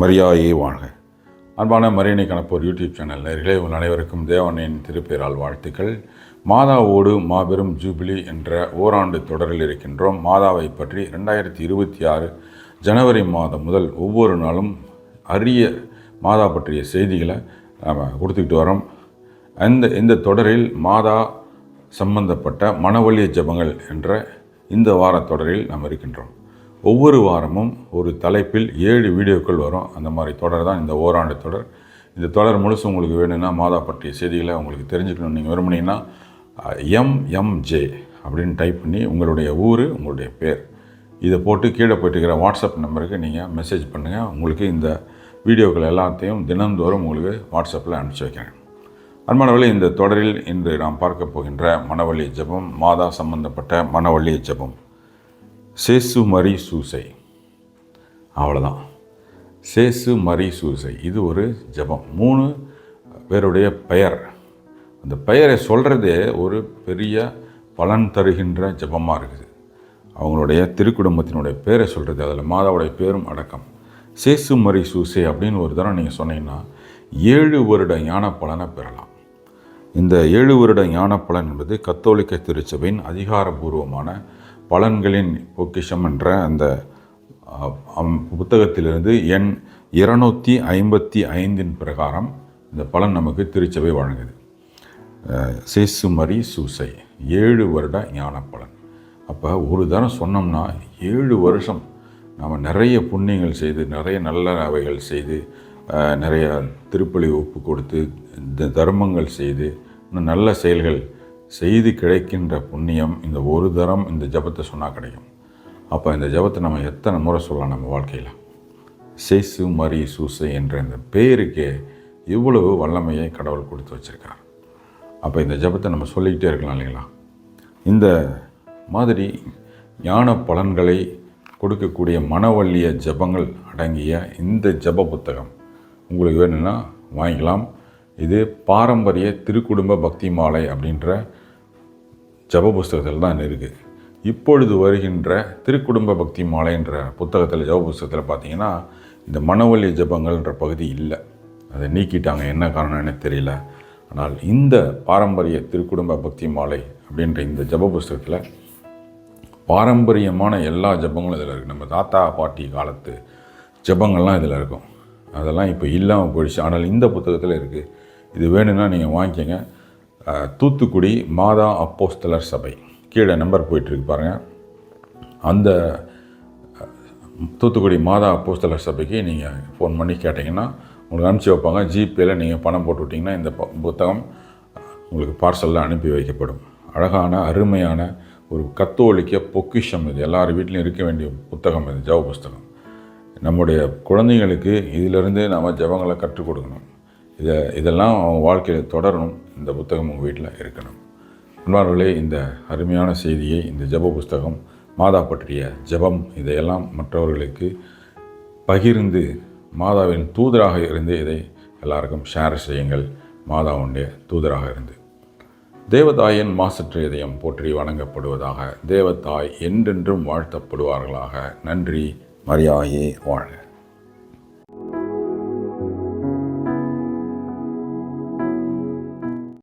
மரியாதையை வாழ்க. அன்பான மரியணை கணப்போர் யூடியூப் சேனல் நேர்களே உங்கள் அனைவருக்கும் தேவனின் திருப்பேரால் வாழ்த்துக்கள். மாதாவோடு மாபெரும் ஜூபிலி என்ற ஓராண்டு தொடரில் இருக்கின்றோம். மாதாவை பற்றி ரெண்டாயிரத்தி இருபத்தி ஆறு ஜனவரி மாதம் முதல் ஒவ்வொரு நாளும் அரிய மாதா பற்றிய செய்திகளை நாம் கொடுத்துக்கிட்டு வரோம். அந்த இந்த தொடரில் மாதா சம்பந்தப்பட்ட மனவழிய ஜெபங்கள் என்ற இந்த வார தொடரில் நாம் இருக்கின்றோம். ஒவ்வொரு வாரமும் ஒரு தலைப்பில் ஏழு வீடியோக்கள் வரும். அந்த மாதிரி தொடர் தான் இந்த ஓராண்டு தொடர். இந்த தொடர் முழுசு உங்களுக்கு வேணும்னா மாதா பற்றிய செய்திகளை உங்களுக்கு தெரிஞ்சுக்கணும். நீங்கள் விரும்புனீங்கன்னா எம்எம்ஜே அப்படின்னு டைப் பண்ணி உங்களுடைய ஊர் உங்களுடைய பேர் இதை போட்டு கீழே போயிட்டு இருக்கிற வாட்ஸ்அப் நம்பருக்கு நீங்கள் மெசேஜ் பண்ணுங்கள் உங்களுக்கு இந்த வீடியோக்கள் எல்லாத்தையும் தினந்தோறும் உங்களுக்கு வாட்ஸ்அப்பில் அனுப்பிச்சி வைக்கிறேன். அன்பானவர்களே இந்த தொடரில் இன்று நாம் பார்க்க போகின்ற மனவழி ஜெபம் மாதா சம்பந்தப்பட்ட மனவழி ஜெபம். சேசு மரி சூசை. அவ்வளோதான் சேசு மரி சூசை. இது ஒரு ஜெபம். மூணு பேருடைய பெயர். அந்த பெயரை சொல்கிறதே ஒரு பெரிய பலன் தருகின்ற ஜெபமாக இருக்குது. அவங்களுடைய திருக்குடும்பத்தினுடைய பேரை சொல்கிறது அதில் மாதாவுடைய பேரும் அடக்கம். சேசு மரி சூசை அப்படின்னு ஒரு தரம் நீங்கள் சொன்னீங்கன்னா ஏழு வருட ஞான பலனை பெறலாம். இந்த ஏழு வருட ஞான பலன் என்பது கத்தோலிக்க திருச்சபையின் அதிகாரபூர்வமான பலன்களின் பொக்கிஷம் என்ற அந்த புத்தகத்திலிருந்து எண் இருநூற்றி ஐம்பத்தி ஐந்தின் பிரகாரம் இந்த பலன் நமக்கு திருச்சபை வழங்குது. சேசுமரி மரி சூசை ஏழு வருட ஞான பலன் அப்போ ஒரு தரம் சொன்னோம்னா ஏழு வருஷம் நாம் நிறைய புண்ணியங்கள் செய்து நிறைய நல்ல அவைகள் செய்து நிறைய திருப்பலி ஒப்பு கொடுத்து த- தர்மங்கள் செய்து இன்னும் நல்ல செயல்கள் செய்து கிடைக்கின்ற புண்ணியம் இந்த ஒரு தரம் இந்த ஜபத்தை சொன்னால் கிடைக்கும். அப்போ இந்த ஜபத்தை நம்ம எத்தனை முறை சொல்லலாம் நம்ம வாழ்க்கையில்? சேசு மரி சூசை என்ற இந்த பேருக்கே இவ்வளவு வல்லமையை கடவுள் கொடுத்து வச்சுருக்கார். அப்போ இந்த ஜபத்தை நம்ம சொல்லிக்கிட்டே இருக்கலாம் இல்லைங்களா? இந்த மாதிரி ஞான பலன்களை கொடுக்கக்கூடிய மனவள்ளிய ஜபங்கள் அடங்கிய இந்த ஜப புத்தகம். உங்களுக்கு வேணும்னா வாங்கிக்கலாம். இது பாரம்பரிய திருக்குடும்ப பக்தி மாலை அப்படின்ற ஜப புஸ்தகத்தில் தான் இருக்குது இப்பொழுது வருகின்ற திருக்குடும்ப பக்தி மாலைன்ற புத்தகத்தில் ஜப புஸ்தகத்தில் பார்த்தீங்கன்னா இந்த மனவழி ஜபங்கள்ன்ற பகுதி இல்லை. அதை நீக்கிட்டாங்க. என்ன காரணம்னு தெரியல. ஆனால் இந்த பாரம்பரிய திருக்குடும்ப பக்தி மாலை அப்படின்ற இந்த ஜப புஸ்தகத்தில் பாரம்பரியமான எல்லா ஜபங்களும் இதில் இருக்குது நம்ம தாத்தா பாட்டி காலத்து ஜபங்கள்லாம் இதில் இருக்கும். அதெல்லாம் இப்போ இல்லாமல் போயிடுச்சு. ஆனால் இந்த புத்தகத்தில் இருக்குது இது வேணும்னா நீங்கள் வாங்கிக்கோங்க. தூத்துக்குடி மாதா அப்போஸ்தலர் சபை. கீழே நம்பர் போயிட்டுருக்கு பாருங்கள் அந்த தூத்துக்குடி மாதா அப்போஸ்தலர் சபைக்கு நீங்கள் ஃபோன் பண்ணி கேட்டிங்கன்னா உங்களுக்கு அனுப்பிச்சி வைப்பாங்க. ஜிபேயில் நீங்கள் பணம் போட்டு விட்டிங்கன்னா இந்த புத்தகம் உங்களுக்கு பார்சலில் அனுப்பி வைக்கப்படும். அழகான அருமையான ஒரு கத்தோலிக்க பொக்கிஷம் இது. எல்லார் வீட்லையும் இருக்க வேண்டிய புத்தகம் இது ஜவ புஸ்தகம். நம்முடைய குழந்தைங்களுக்கு இதிலிருந்து நம்ம ஜபங்களை கற்றுக் கொடுக்கணும். இதை இதெல்லாம் அவங்க வாழ்க்கையில் தொடரணும். இந்த புத்தகம் உங்கள் வீட்டில் இருக்கணும். அன்பார்களே இந்த அருமையான செய்தியை இந்த ஜெப புஸ்தகம் மாதா பற்றிய ஜெபம் இதையெல்லாம் மற்றவர்களுக்கு பகிர்ந்து மாதாவின் தூதராக இருந்து இதை எல்லாருக்கும் ஷேர் செய்யுங்கள். மாதாவுடைய தூதராக இருந்து. தேவதாயின் மாசற்ற இதயம் போற்றி வணங்கப்படுவதாக தேவதாய் என்றென்றும் வாழ்த்தப்படுவார்களாக. நன்றி மரியாயே வாழ்க.